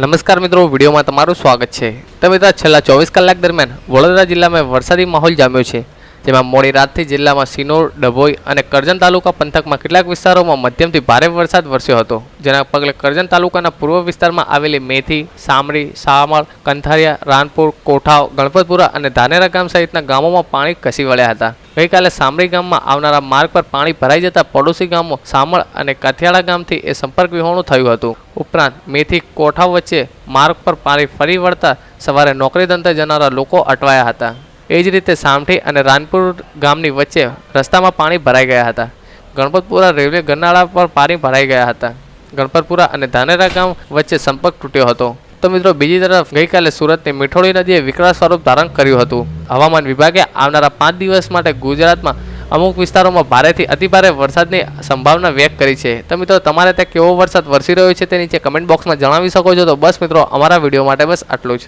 નમસ્કાર મિત્રો, વિડીયોમાં તમારું સ્વાગત છે. તો મિત્રો, છેલ્લા ચોવીસ કલાક દરમિયાન વડોદરા જિલ્લામાં વરસાદી માહોલ જામ્યો છે. જેમાં મોડી રાતથી જિલ્લામાં સિનોર, ડભોઈ અને કરજણ તાલુકા પંથકમાં કેટલાક વિસ્તારોમાં મધ્યમથી ભારે વરસાદ વરસ્યો હતો. જેના પગલે કરજણ તાલુકાના પૂર્વ વિસ્તારમાં આવેલી મેથી, સામરી સામળ કંથારિયા, રાનપુર, કોઠાવ, ગણપતપુરા અને ધાનેરા ગામ સહિતના ગામોમાં પાણી કસી વળ્યા હતા. ગઈકાલે સામરી ગામમાં આવનારા માર્ગ પર પાણી ભરાઈ જતા પડોશી ગામો સામળ અને કથિયાળા ગામથી એ સંપર્ક વિહોણું થયું હતું. ઉપરાંત મેથી, કોઠાવ વચ્ચે માર્ગ પર પાણી ફરી વળતા સવારે નોકરી ધંધે જનારા લોકો અટવાયા હતા. એ જ રીતે સામઠી અને રાનપુર ગામની વચ્ચે રસ્તામાં પાણી ભરાઈ ગયા હતા. ગણપતપુરા રેલવે ગરનાળા પર પાણી ભરાઈ ગયા હતા. ગણપતપુરા અને ધાનેરા ગામ વચ્ચે સંપર્ક તૂટ્યો હતો. તો મિત્રો, બીજી તરફ ગઈકાલે સુરતની મીઠોળી નદીએ વિકરાળ સ્વરૂપ ધારણ કર્યું હતું. હવામાન વિભાગે આવનારા પાંચ દિવસ માટે ગુજરાતમાં અમુક વિસ્તારોમાં ભારેથી અતિભારે વરસાદની સંભાવના વ્યક્ત કરી છે. તો મિત્રો, તમારે ત્યાં કેવો વરસાદ વરસી રહ્યો છે તે નીચે કમેન્ટ બોક્સમાં જણાવી શકો છો. તો બસ મિત્રો, અમારા વીડિયો માટે બસ આટલું જ.